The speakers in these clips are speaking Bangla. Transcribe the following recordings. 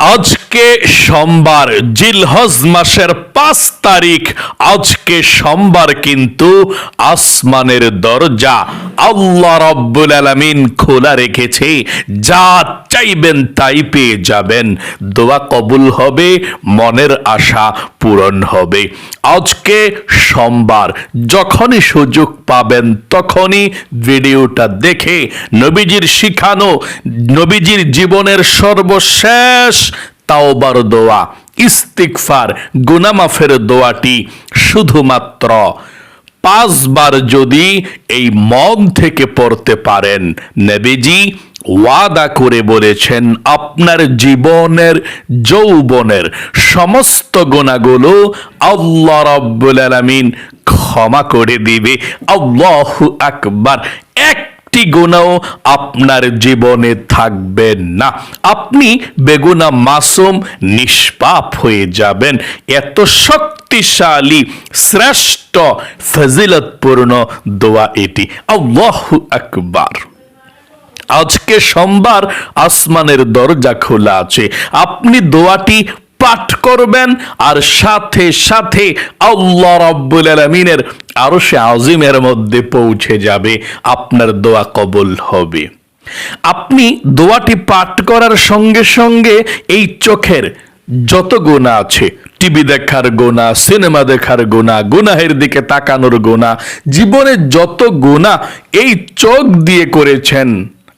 আজ আজকে সোমবার, জিলহজ মাসের পাঁচ তারিখ। আজকে সোমবার কিন্তু আসমানের দরজা আল্লাহ রব্বুল আলামিন খোলা রেখেছে। যা চাইবেন তাই পেয়ে যাবেন। দোয়া কবুল হবে, মনের আশা পূরণ হবে। আজকে সোমবার, যখনই সুযোগ পাবেন তখনই ভিডিওটা দেখে নবীজির শিখানো, নবীজির জীবনের সর্বশেষ তাওবার দোয়া ইস্তিকফার গুনামাফের দোয়াটি শুধুমাত্র পাঁচবার যদি এই মন থেকে পড়তে পারেন। নবীজি ওয়াদা করে বলেছেন, আপনার জীবনের, যৌবনের সমস্ত গুণাগুলো আল্লাহ রব্বুল আলামিন ক্ষমা করে দিবে। আল্লাহু আকবার। এক একটি গুণাও আপনার জীবনে থাকবে না। আপনি বেগুনা মাসুম নিষ্পাপ হয়ে যাবেন। এত শক্তিশালী, শ্রেষ্ঠ, ফজিলতপূর্ণ দোয়া এটি। আল্লাহু আকবার। আজকে সোমবার আসমানের দরজা খোলা আছে। আপনি দোয়াটি পাঠ করবেন আর সাথে সাথে আল্লাহ রাব্বুল আলামিনের আরও সে আজিমের মধ্যে পৌঁছে যাবে। আপনার দোয়া কবুল হবে। আপনি দোয়াটি পাঠ করার সঙ্গে সঙ্গে এই চোখের যত গোনা আছে, টিভি দেখার গোনা, সিনেমা দেখার গোনা, গুনাহের দিকে তাকানোর গোনা, জীবনে যত গোনা এই চোখ দিয়ে করেছেন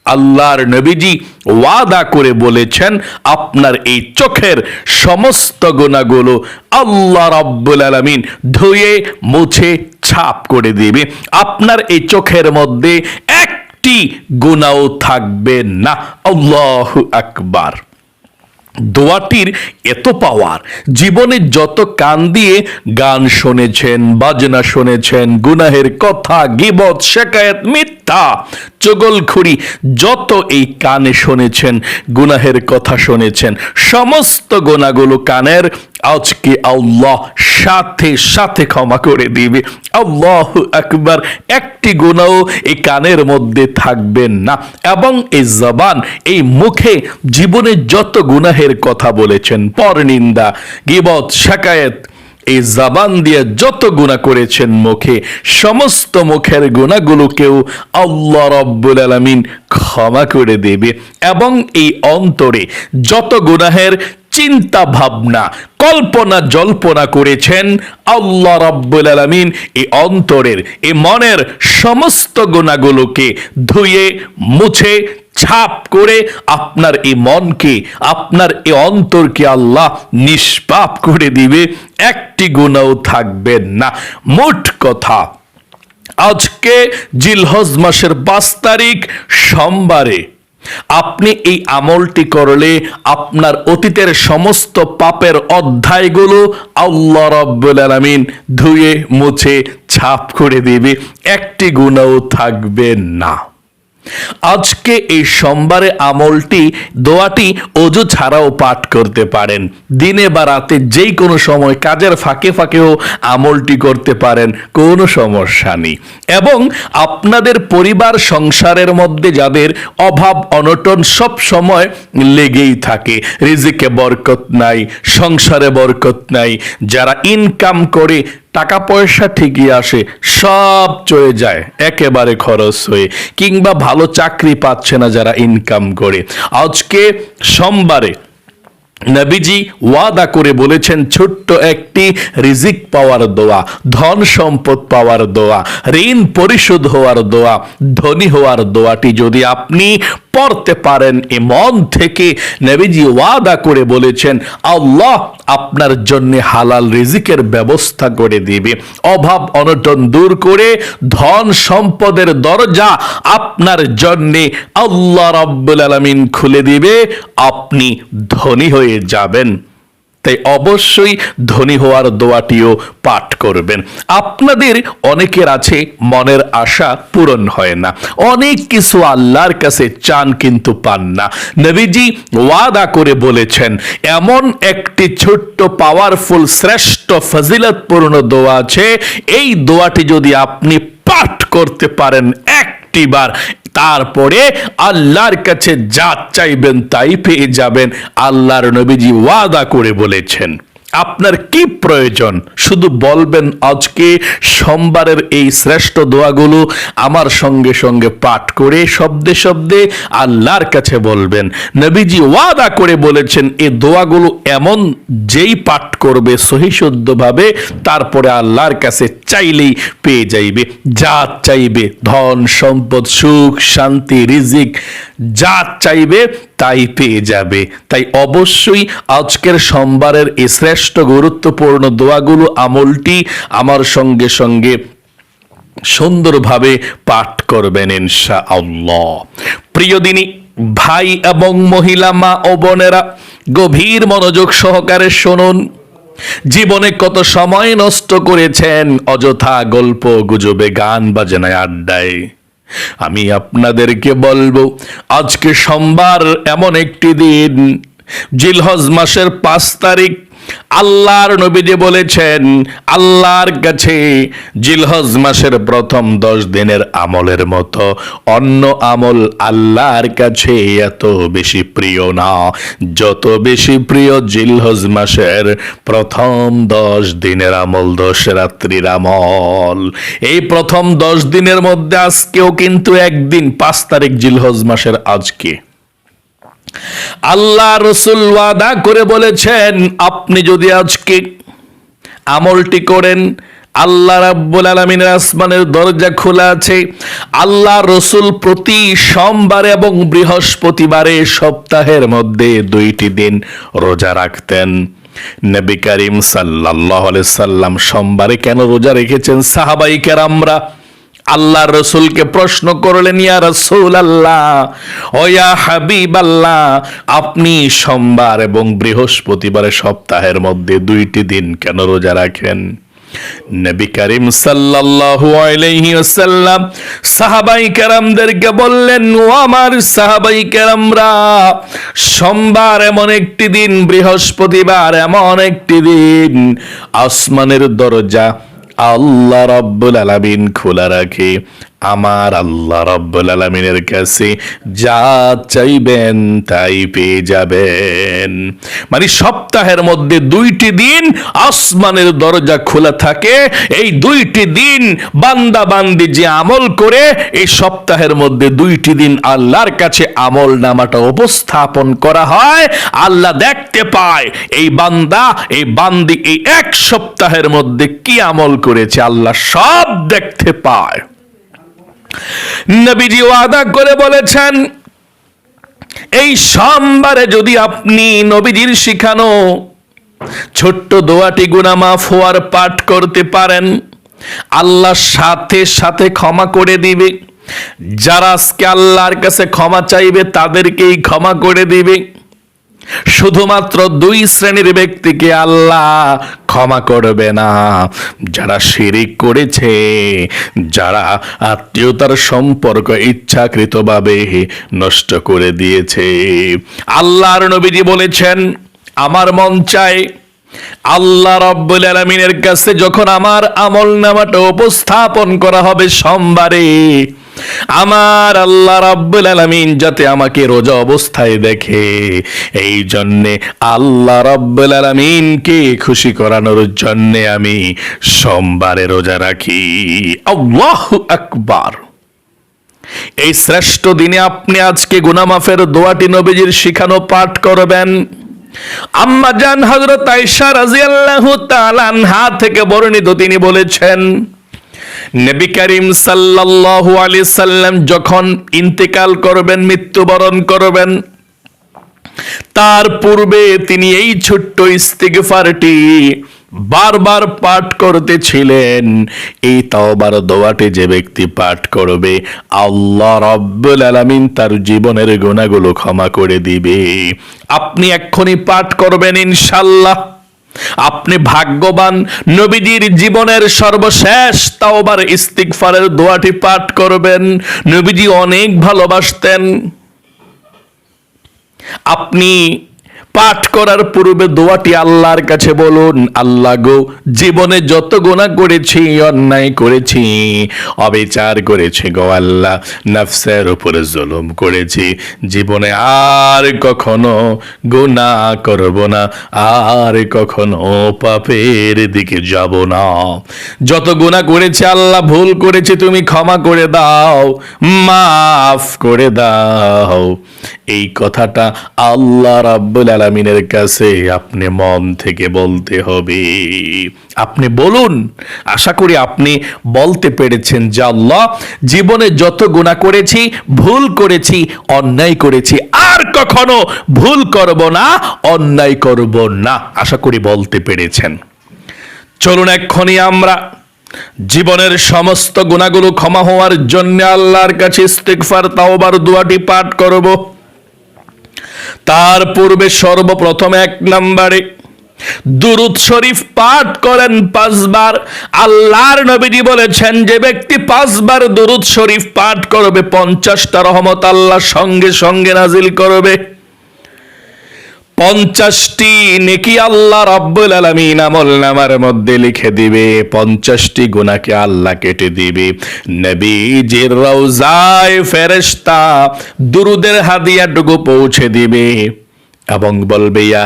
আল্লাহর নবীজি ওয়াদা করে বলেছেন, আপনার এই চোখের সমস্ত গুণাগুলো আল্লাহ রাব্বুল আলামিন ধুয়ে, মুছে, ছাপ করে দিবে। আপনার এই চোখের মধ্যে একটি গুণাও থাকবে না। আল্লাহু আকবার। দোয়াটির এত পাওয়ার। জীবনে যত কান দিয়ে গান শুনেছেন, বাজনা শুনেছেন, গুনাহের কথা, গিবত, শেকায়ত, মিথ্যা চগলখুরি যত এই কানে শুনেছেন, গুনাহের কথা শুনেছেন, সমস্ত গোনাগুলো কানের, আজকে আল্লাহ সাথে সাথে ক্ষমা করে দিবে। আল্লাহ আকবার, একটি গুণাও এই কানের মধ্যে থাকবেন না। এবং এই জবান, এই মুখে জীবনে যত গুনাহের কথা বলেছেন পর নিন্দা গিবত, শাকায়েত এই জাবান দিয়ে যত গুণা করেছেন মুখে, সমস্ত মুখের গুণাগুলোকেও আল্লাহ রব্বুল আলমিন ক্ষমা করে দেবে। এবং এই অন্তরে যত গুনাহের চিন্তা ভাবনা কল্পনা জল্পনা করেছেন, আল্লাহ রাব্বুল আলামিন এই অন্তরের, এই মনের সমস্ত গুণাগুলোকে ধুয়ে, মুছে ছাপ করে আপনার এই মনকে, আপনার এই অন্তরকে আল্লাহ নিষ্পাপ করে দিবে। একটি গুণাও থাকবে না। মোট কথা, আজকে জিলহজ মাসের পাঁচ তারিখ সোমবারে আপনি এই আমলটি করলে আপনার অতীতের সমস্ত পাপের অধ্যায়গুলো আল্লাহ রব্বুল আলামিন ধুয়ে মুছে ছাপ করে দিবে। একটি গুণাও থাকবে না। আজকে এই সোমবারে আমলটি, দোয়াটি, অজু ছাড়াও পাঠ করতে পারেন। দিনে বা রাতে যেই কোনো সময় কাজের ফাঁকে ফাঁকেও আমলটি করতে পারেন, কোনো সমস্যা নেই। এবং আপনাদের পরিবার, সংসারের মধ্যে যাদের অভাব, অনটন সব সময় লেগেই থাকে। রিজিকে বরকত নাই, সংসারে বরকত নাই, যারা ইনকাম করে টাকা পয়সা ঠিকই আসে, সব চলে যায়, একেবারে খরচ হয়ে। কিংবা ভালো চাকরি পাচ্ছে না যারা ইনকাম করে। আজকে সোমবারে নবীজি ওয়াদা করে বলেছেন, ছোট্ট একটি রিজিক পাওয়ার দোয়া, ধন সম্পদ পাওয়ার দোয়া, ঋণ পরিশোধ হওয়ার দোয়া, ধনী হওয়ার দোয়াটি যদি আপনি পড়তে পারেন, এ মন থেকে নেবেজি ওয়াদা করে বলেছেন, আল্লাহ আপনার জন্য হালাল রিজিকের ব্যবস্থা করে দিবে। অভাব অনটন দূর করে ধন সম্পদের দরজা আপনার জন্যে আল্লাহ রাব্বুল আলমিন খুলে দিবে, আপনি ধনী হয়ে যাবেন। তাই অবশ্যই ধনী হওয়ার দোয়াটিও পাঠ করবেন। আপনাদের অনেকের আছে মনের আশা পূরণ হয় না। অনেক কিছু আল্লাহর কাছে চান কিন্তু পান না। নবীজি ওয়াদা করে বলেছেন, এমন একটি ছোট্ট পাওয়ারফুল শ্রেষ্ঠ, ফজিলতপূর্ণ দোয়া আছে। এই দোয়াটি যদি আপনি পাঠ করতে পারেন একটিবার তারপরে আল্লাহর কাছে যা চাইবেন তাই পেয়ে যাবেন। আল্লাহর নবীজি ওয়াদা করে বলেছেন। আপনার কি প্রয়োজন? শুধু বলবেন, আজকে সোমবারের এই শ্রেষ্ঠ দোয়াগুলো আমার সঙ্গে সঙ্গে পাঠ করে শব্দে শব্দে আল্লাহর কাছে বলবেন। নবীজি ওয়াদা করে বলেছেন, এ দোয়াগুলো এমন যেই পাঠ করবে সহিশুদ্ধভাবে তারপরে আল্লাহর কাছে চাইলেই পেয়ে যাইবে। যা চাইবে ধন, সম্পদ, সুখ, শান্তি, রিজিক যা চাইবে তাই পেয়ে যাবে। তাই অবশ্যই আজকের সোমবারের এই শ্রেষ্ঠ গুরুত্বপূর্ণ দোয়াগুলো আমলটি আমার সঙ্গে সঙ্গে সুন্দরভাবে পাঠ করবেন ইনশা আল্লাহ প্রিয় দিনী, ভাই এবং মহিলা, মা ও বোনেরা, গভীর মনোযোগ সহকারে শুনুন। জীবনে কত সময় নষ্ট করেছেন, অযথা গল্প, গুজবে, গান, বাজনায়, আড্ডায়। আমি আপনাদেরকে বলব আজকে সোমবার এমন একটি দিন জিলহজ মাসের পাঁচ তারিখ আল্লাহর নবীজি বলেছেন, আল্লাহর কাছে জিলহজ মাসের প্রথম দশ দিনের আমলের মতো অন্য আমল আল্লাহর কাছে এত বেশি প্রিয় না। যত বেশি প্রিয় জিলহজ মাসের প্রথম দশ দিনের আমল দশ রাত্রির আমল। এই প্রথম দশ দিনের মধ্যে আজকেও কিন্তু একদিন পাঁচ তারিখ জিলহজ মাসের আজকে। আল্লাহ রসুল ওয়াদা করে বলেছেন, আপনি যদি আজকে আমলটি করেন, আল্লাহ রাব্বুল আলমিনের আসমানের দরজা খোলা আছে, আল্লাহ রসুল প্রতি সোমবার এবং বৃহস্পতিবারে সপ্তাহের মধ্যে দুইটি দিন রোজা রাখতেন। নবী করিম সাল্লাহ সাল্লাম সোমবারে কেন রোজা রেখেছেন? সাহাবাই কেরামরা আল্লাহ রসুলকে প্রশ্ন করলেন, ইয়া রসুল আল্লাহ ও ইয়া হাবিব আল্লাহ আপনি সোমবার এবং বৃহস্পতিবার সপ্তাহের মধ্যে দুইটি দিন কেন রোজা রাখেন? নবী করিম সাল্লাল্লাহু আলাইহি ওয়াসাল্লাম সাহাবাই কেরামদেরকে বললেন, ও আমার সাহাবাই কেরামরা, সোমবার এমন একটি দিন, বৃহস্পতিবার এমন একটি দিন, আসমানের দরজা আল্লাহ রব্বুল আলামিন খোলা রাখে। আমার আল্লাহ রব্বুল আলমিনের কাছে যা চাইবেন তাই পেয়ে যাবেন। মানে সপ্তাহের মধ্যে দুইটি দিন আসমানের দরজা খোলা থাকে। এই দুইটি দিন বান্দা বান্দি যে আমল করে, এই সপ্তাহের মধ্যে দুইটি দিন আল্লাহর কাছে আমল নামাটা উপস্থাপন করা হয়। আল্লাহ দেখতে পায়, এই বান্দা, এই বান্দি এই এক সপ্তাহের মধ্যে কি আমল করেছে, আল্লাহ সব দেখতে পায়। নবীজি ওয়াদা করে বলেছেন, এই সোমবারে যদি আপনি নবীজির শিখানো ছোট্ট দোয়াটি গুনা মাফ হওয়ার পাঠ করতে পারেন, আল্লাহ সাথে সাথে ক্ষমা করে দিবে। যারা আজকে আল্লাহর কাছে ক্ষমা চাইবে, তাদেরকেই ক্ষমা করে দিবে। শুধুমাত্র দুই শ্রেণির ব্যক্তিকে আল্লাহ ক্ষমা করবে না। যারা শিরিক করেছে, যারা আত্মীয়তার সম্পর্ক ইচ্ছাকৃতভাবে নষ্ট করে দিয়েছে। আল্লাহর নবীজি বলেছেন, আমার মন চায় আল্লাহ রব্বুল আলমিনের কাছে যখন আমার আমল নামাটা উপস্থাপন করা হবে সোমবারে আমার আল্লাহ রাব্বুল আলামিন যাতে আমাকে রোজা অবস্থায় দেখে, এই জন্যে আল্লাহ রাব্বুল আলামিনকে খুশি করানোর জন্যে আমি সোমবারে রোজা রাখি। আল্লাহু আকবার। এই শ্রেষ্ঠ দিনে আপনি আজকে গুনামাফের দোয়াটি নবীজির শিখানো পাঠ করবেন। আম্মা জান হযরত আয়েশা রাদিয়াল্লাহু তাআলা থেকে বর্ণিত তিনি বলেছেন নবী করিম সাল্লাল্লাহু আলাইহি সাল্লাম যখন ইন্তেকাল করবেন, মৃত্যুবরণ করবেন, তার পূর্বে তিনি এই ছোট্ট ইস্তিগফারটি বারবার পাঠ করতেছিলেন। এই তাওবার দোয়াটি যে ব্যক্তি পাঠ করবে, আল্লাহ রব্বুল আলামিন তার জীবনের গুণাগুলো ক্ষমা করে দিবে। আপনি এক্ষুনি পাঠ করবেন ইনশাল্লাহ আপনি ভাগ্যবান নবীজির জীবনের সর্বশেষ তাওবার ইস্তিকফারের দোয়াটি পাঠ করবেন। নবীজি অনেক ভালোবাসতেন। আপনি পাঠ করার পূর্বে দোয়াটি আল্লাহর কাছে বলুন, আল্লাহ গো, জীবনে যত গোনা করেছি, অন্যায় করেছি, অবিচার করেছি গো আল্লাহ, নফসের উপরে জুলুম করেছি। জীবনে আর কখনো গুনাহ করব না, আর কখনো পাপের দিকে যাব না। যত গোনা করেছি, আল্লাহ, ভুল করেছি, তুমি ক্ষমা করে দাও, মাফ করে দাও। এই কথাটা আল্লাহ রাব্বুল আলামিনের কাছে আপনি মন থেকে বলতে হবে। আপনি বলুন, আশা করি আপনি বলতে পেরেছেন যে আল্লাহ, জীবনে যত গুনাহ করেছি, ভুল করেছি, অন্যায় করেছি, আর কখনো ভুল করব না, অন্যায় করব না। আশা করি বলতে পেরেছেন। চলুন এক্ষুনি আমরা জীবনের সমস্ত গুণাগুলো ক্ষমা হওয়ার জন্য আল্লাহর কাছে ইস্তেগফার, তাওবার, দোয়াটি পাঠ করব। তার পূর্বে সর্বপ্রথম এক নম্বরে দুরুদ শরীফ পাঠ করেন পাঁচবার। আল্লাহর নবীজি বলেছেন, যে ব্যক্তি পাঁচবার দুরুদ শরীফ পাঠ করবে, পঞ্চাশটা রহমত আল্লাহ সঙ্গে সঙ্গে নাজিল করবে। পঞ্চাশটি নেকি আল্লাহ রব্বুল আলমিন আমল নামার মধ্যে লিখে দিবে, পঞ্চাশটি গুণাকে আল্লাহ কেটে দিবে। নবীজির রওজায় ফেরেশতা দুরুদের হাদিয়াটুকু পৌঁছে দিবে। এবং বলবে, ইয়া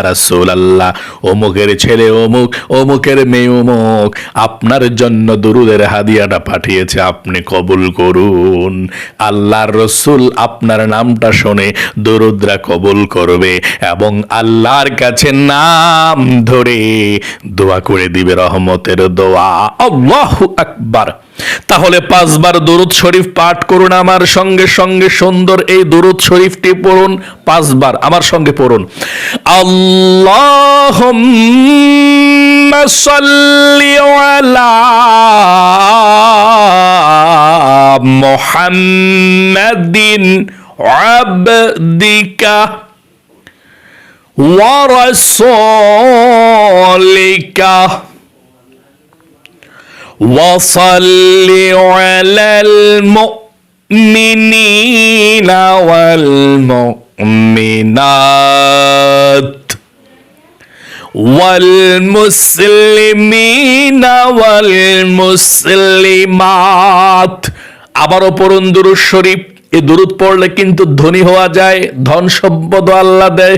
আল্লাহ অমুকের ছেলে অমুক, অমুকের মেয়ে অমুক, আপনার জন্য দুরুদের হাদিয়াটা পাঠিয়েছে, আপনি কবুল করুন। আল্লাহর রসুল আপনার নামটা শুনে দুরুদরা কবুল করবে এবং আল্লাহর কাছে নাম ধরে দোয়া করে দিবে, রহমতের দোয়া। আল্লাহু আকবার। তাহলে পাঁচবার দরুদ শরীফ পাঠ করুন আমার সঙ্গে সঙ্গে সুন্দর এই দরুদ শরীফটি পড়ুন পাঁচবার, আমার সঙ্গে পড়ুন। আল্লাহ মোহাম্মদিন আবদিকা ওয়ারসলিকা وصل على المؤمنين والمؤمنات والمسلمين والمسلمات আবারও পড়ুন দুরুদ শরীফ এই দুরুদ পড়লে কিন্তু ধনী হওয়া যায় ধন সম্পদ আল্লাহ দেয়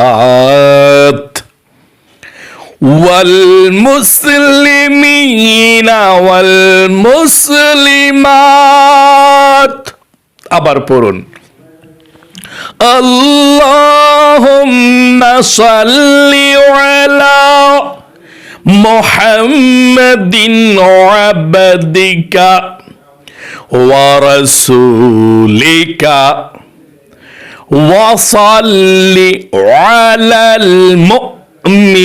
والمؤمنات والمسلمين والمسلمات আবার পড়ুন اللهم صل على محمد عبدك ورسولك وصل على المؤمنين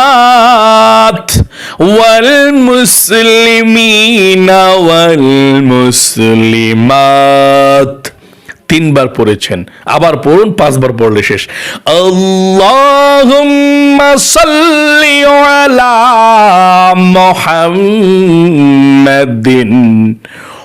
والمؤمنات والمسلمين والمسلمات তিনবার পড়েছেন আবার পড়ুন পাঁচবার পড়লে শেষ আল্লাহুম্মা সাল্লি আলা মুহাম্মাদিন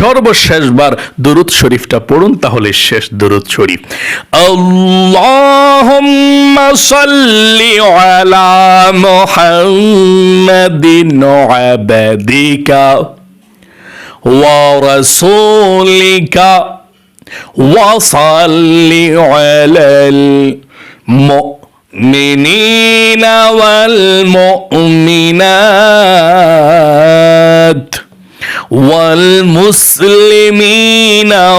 সর্বশেষবার দুরুদ শরীফটা পড়ুন তাহলে শেষ দুরুদ শরীফ আল্লাহুম্মা সাল্লি আলা মুহাম্মাদিন আবাদিকা ওয়া রাসূলিকা ওয়া সাল্লি আলাল المؤمنين المؤمنين والمؤمنات والمسلمين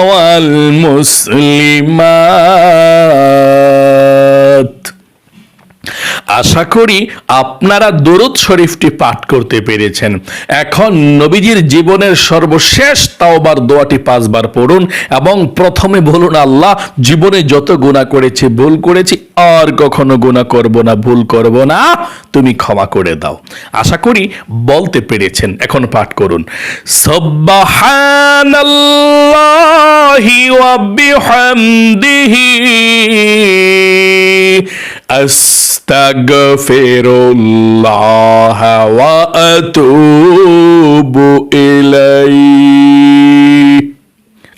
والمسلمات আশা করি আপনারা দরুদ শরীফটি পাঠ করতে পেরেছেন এখন নবীজির জীবনের সর্বশেষ তাওবার দোয়াটি পাঁচবার পড়ুন এবং প্রথমে বলুন আল্লাহ জীবনে যত গুণা করেছি ভুল করেছি আর কখনো গুণা করব না, ভুল করব না। তুমি ক্ষমা করে দাও। আশা করি বলতে পেরেছেন। এখন পাঠ করুন। সব্বাহানাল্লাহি ওয়া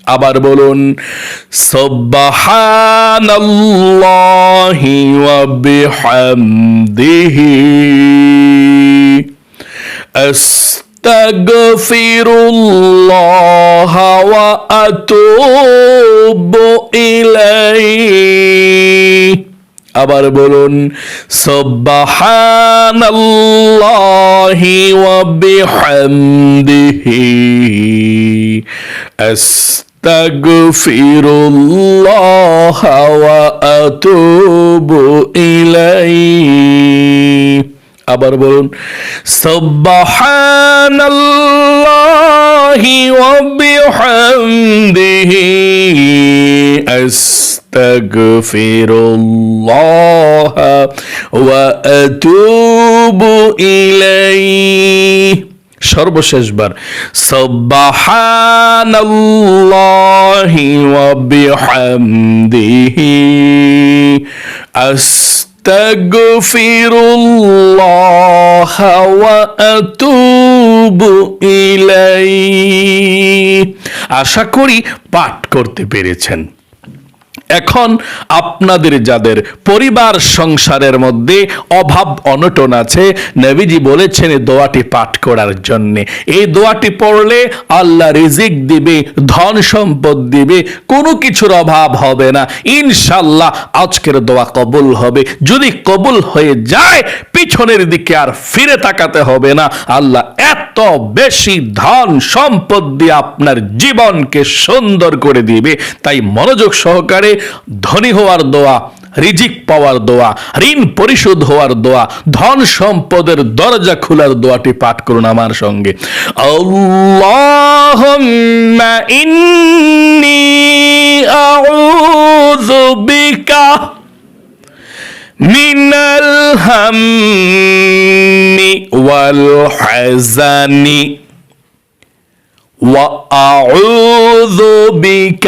আবার বলুন, সুবহানাল্লাহি ওয়া বিহামদিহি আস্তাগফিরুল্লাহ ওয়া আতুবু ইলাইহি। আবার বলুন, সুবহানাল্লাহি ওয়া বিহামদিহি আস্তাগফিরুল্লাহ ওয়া আতুবু ইলাইহি আবার বলুন সুবহানাল্লাহি ওয়া বিহামদিহি আস্তাগফিরুল্লাহ ওয়া আতুবু ইলাইহি. সর্বশেষবার সুবহানাল্লাহি ওয়া বিহামদিহি আস্তাগফিরুল্লাহ ওয়া আতুবু ইলাইহি। আশা করি পাঠ করতে পেরেছেন। এখন আপনাদের যাদের পরিবার সংসারের মধ্যে অভাব অনটন আছে, নবীজি বলেছেন দোয়াটি পাঠ করার জন্য। এই দোয়াটি পড়লে আল্লাহ রিজিক দিবে, ধন সম্পদ দিবে, কোনো কিছুর অভাব হবে না। ইনশাল্লাহ আজকের দোয়া কবুল হবে। যদি কবুল হয়ে যায়, পিছনের দিকে আর ফিরে তাকাতে হবে না। আল্লাহ এত বেশি ধন সম্পদ দিয়ে আপনার জীবনকে সুন্দর করে দিবে। তাই মনোযোগ সহকারে ধনী হওয়ার দোয়া রিজিক পাওয়ার দোয়া ঋণ পরিশোধ হওয়ার দোয়া ধন সম্পদের দরজা খোলার দোয়াটি পাঠ করুন আমার সঙ্গে আল্লাহুম্মা ইন্নী আউযু বিকা من الهم والحزن وأعوذ بك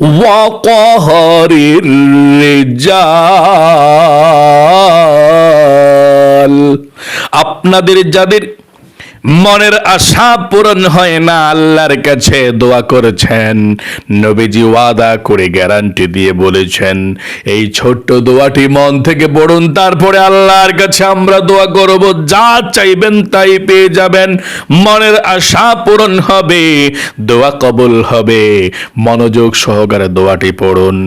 وقهر الرجال আপনাদের যাদের মনের আশা পূরণ হয় না, আল্লাহর কাছে দোয়া করেছেন। নবীজি ওয়াদা করে গ্যারান্টি দিয়ে বলেছেন, এই ছোট্ট দোয়াটি মন থেকে পড়ুন, তারপরে আল্লাহর কাছে আমরা দোয়া করব। যা চাইবেন তাই পেয়ে যাবেন। মনের আশা পূরণ হবে, দোয়া কবুল হবে। মনোযোগ সহকারে দোয়াটি পড়ুন।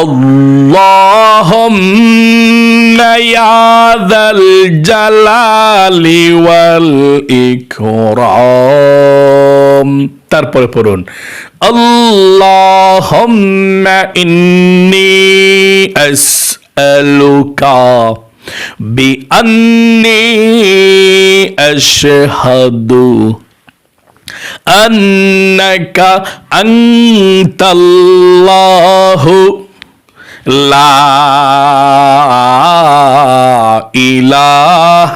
আল্লাহুম্মা ইয়া জালালি ওয়াল ইকরাম তারপরে পড়ুন আল্লাহুম্মা ইন্নী আসআলুকা বিআন্নী আশহাদু أنك أنت الله لا إله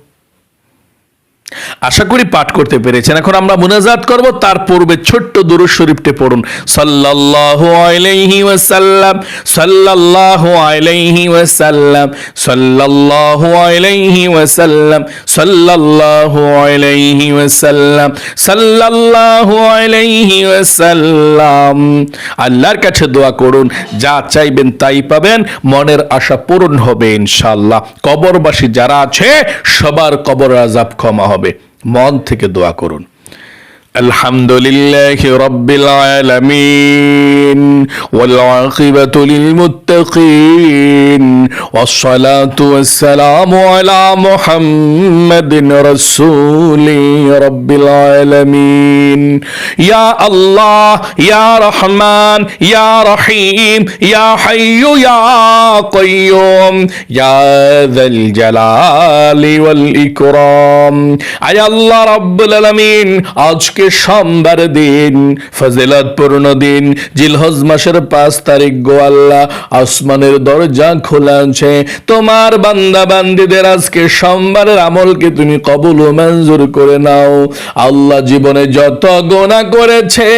আশা করি পাঠ করতে পেরেছেন। এখন আমরা মুনাজাত করব, তার পূর্বে ছোট্ট দুরূদ শরীফটি পড়ুন। সাল্লাল্লাহু আলাইহি ওয়াসাল্লাম, সাল্লাল্লাহু আলাইহি ওয়াসাল্লাম, সাল্লাল্লাহু আলাইহি ওয়াসাল্লাম, সাল্লাল্লাহু আলাইহি ওয়াসাল্লাম, সাল্লাল্লাহু আলাইহি ওয়াসাল্লাম। আল্লাহর কাছে দোয়া করুন, যা চাইবেন তাই পাবেন, মনের আশা পূরণ হবে ইনশাআল্লাহ। কবরবাসী যারা আছে, সবার কবর আজাব ক্ষমা হবে। মন থেকে দোয়া করুন। الحمد لله رب العالمين والعاقبة للمتقين والصلاة والسلام على محمد رسول رب العالمين يا الله يا رحمن يا رحيم يا حي يا قيوم يا ذا الجلال والإكرام আয় আল্লাহ রব্বুল আলামিন আজকে সোমবার দিন ফজিলত পূর্ণ দিন। জিলহজ মাসের পাঁচ তারিখ গোয়াল্লা আসমানের দরজা খোলা আছে। তোমার বান্দা বান্দিদের আজকে সোমবারের আমলকে তুমি কবুল ও মঞ্জুর করে নাও। আল্লাহ জীবনে যত গোনা করেছে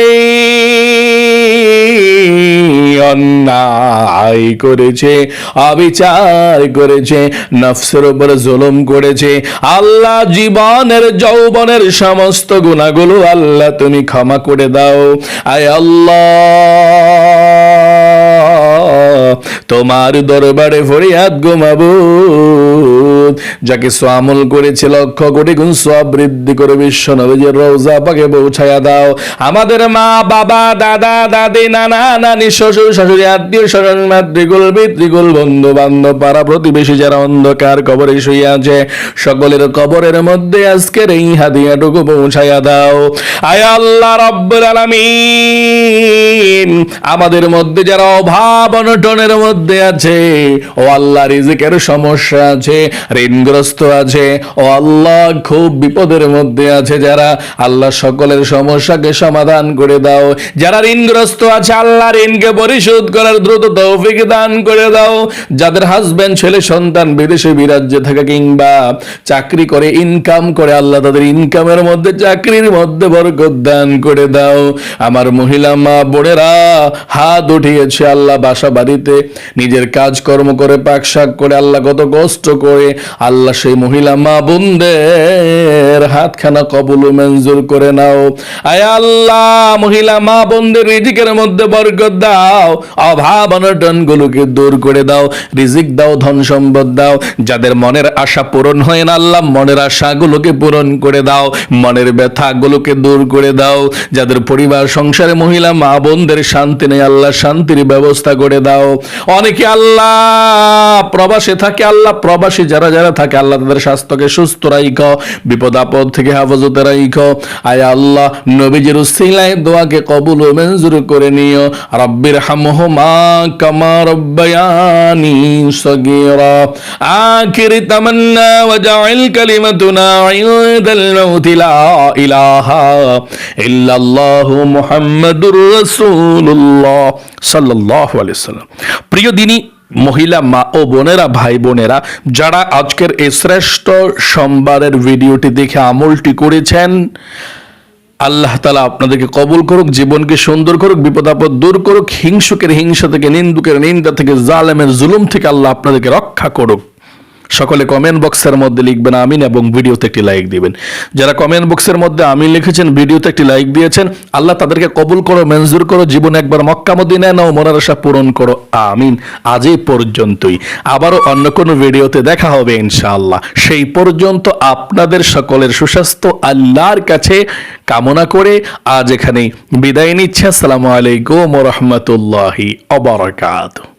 অন্যায় করেছে, অবিচার করেছে, নফসের উপর জুলুম করেছে। আল্লাহ জীবনের, যৌবনের সমস্ত গুণাগুলো আল্লাহ তুমি ক্ষমা করে দাও। আয় আল্লাহ, তোমার দরবারে ফরিয়াদ গোমাবু। যাকে সোয়ামল করেছে লক্ষ কোটি গুণ সব বৃদ্ধি করে বিশ্ব নবীজের রোজা পাকে পৌঁছায়া দাও। আমাদের মা, বাবা, দাদা, দাদি, নানা, নানি, শ্বশুর, শাশুড়ি, আত্মীয় স্বজন মাতৃকুল পিতৃকুল বন্ধু বান্ধব পাড়া প্রতিবেশী যারা অন্ধকার কবরে শুয়ে আছে, সকলের কবরের মধ্যে আজকের এই হাদিয়াটুকু পৌঁছায়া দাও। আয় আল্লাহ রব্বুল আলামিন। আমাদের মধ্যে যারা অভাব অনটনের মধ্যে আছে, ও আল্লাহ রিজিকের সমস্যা আছে ঋণগ্রস্ত আছে। ও আল্লাহ, খুব বিপদের মধ্যে আছে যারা আল্লাহ সকলের সমস্যাকে সমাধান করে দাও। যারা ঋণগ্রস্ত আছে, আল্লাহ ঋণকে পরিশোধ করার দ্রুত তৌফিক দান করে দাও। যাদের হাজবেন্ড ছেলে, সন্তান বিদেশে বিরাজ্যে থাকে কিংবা চাকরি করে ইনকাম করে, আল্লাহ তাদের ইনকামের মধ্যে, চাকরির মধ্যে বরকত দান করে দাও। আমার মহিলা, মা, বোনেরা, হাত উঠিয়েছে আল্লাহ বাসা বাড়িতে। নিজের কাজকর্ম করে পাক শাক করে, আল্লাহ কত কষ্ট করে আল্লাহ সেই মহিলা মা বোনদের হাতখানা কবুল মঞ্জুর করে নাও। আয় আল্লাহ, মহিলা মা বোনদের রিজিকের মধ্যে বরকত দাও। অভাব অনটন গুলোকে দূর করে দাও। রিজিক দাও, ধন সম্পদ দাও। যাদের মনের আশা পূরণ হয় না আল্লাহ, মনের আশাগুলোকে পূরণ করে দাও। মনের ব্যথাগুলোকে দূর করে দাও। যাদের পরিবার, সংসারে মহিলা মা বোনদের শান্তি নেই, আল্লাহ শান্তির ব্যবস্থা করে দাও। অনেকে আল্লাহ প্রবাসে থাকে, আল্লাহ প্রবাসী যারা যারা থাকে, আল্লাহ তাদের স্বাস্থ্যকে সুস্থ রাইখ, বিপদ আপদ থেকে হেফাজতে রাইখ। আয় আল্লাহ, নবীজির উসিলায় দোয়াকে কবুল ও মঞ্জুর করে নিও। রব্বির হামহুমা কামা রব্বায়ানি সগীরা। আখির তামান্না ওয়াজআল কালিমাতুনা ইনদাল মাউত, লা ইলাহা ইল্লাল্লাহু মুহাম্মাদুর রাসূলুল্লাহ সাল্লাল্লাহু আলাইহি সাল্লাম প্রিয় দিনী মহিলা মা ও বোনেরা, ভাই বোনেরা, যারা আজকের এই শ্রেষ্ঠ সোমবারের ভিডিওটি দেখে আমলটি করেছেন, আল্লাহ তালা আপনাদেরকে কবুল করুক, জীবনকে সুন্দর করুক, বিপদ আপদ দূর করুক, হিংসুকের হিংসা থেকে, নিন্দুকের নিন্দা থেকে, জালেমের জুলুম থেকে আল্লাহ আপনাদেরকে রক্ষা করুক। সকলে কমেন্ট বক্সের মধ্যে লিখবেন আমিন এবং ভিডিওতে একটি লাইক দিবেন। যারা কমেন্ট বক্সের মধ্যে আমিন লিখেছেন, ভিডিওতে একটি লাইক দিয়েছেন, আল্লাহ তাদেরকে কবুল করো, মঞ্জুর করো, জীবন একবার মক্কা, মদিনায় নাও মনের আশা পূরণ করো। আমিন। আজ এই পর্যন্তই। আবারও অন্য কোনো ভিডিওতে দেখা হবে ইনশাআল্লাহ। সেই পর্যন্ত আপনাদের সকলের সুস্বাস্থ্য, আল্লাহর কাছে কামনা করে আজ এখানে বিদায় নিচ্ছে। আসসালামু আলাইকুম রহমতুল্লাহি অবরাকাত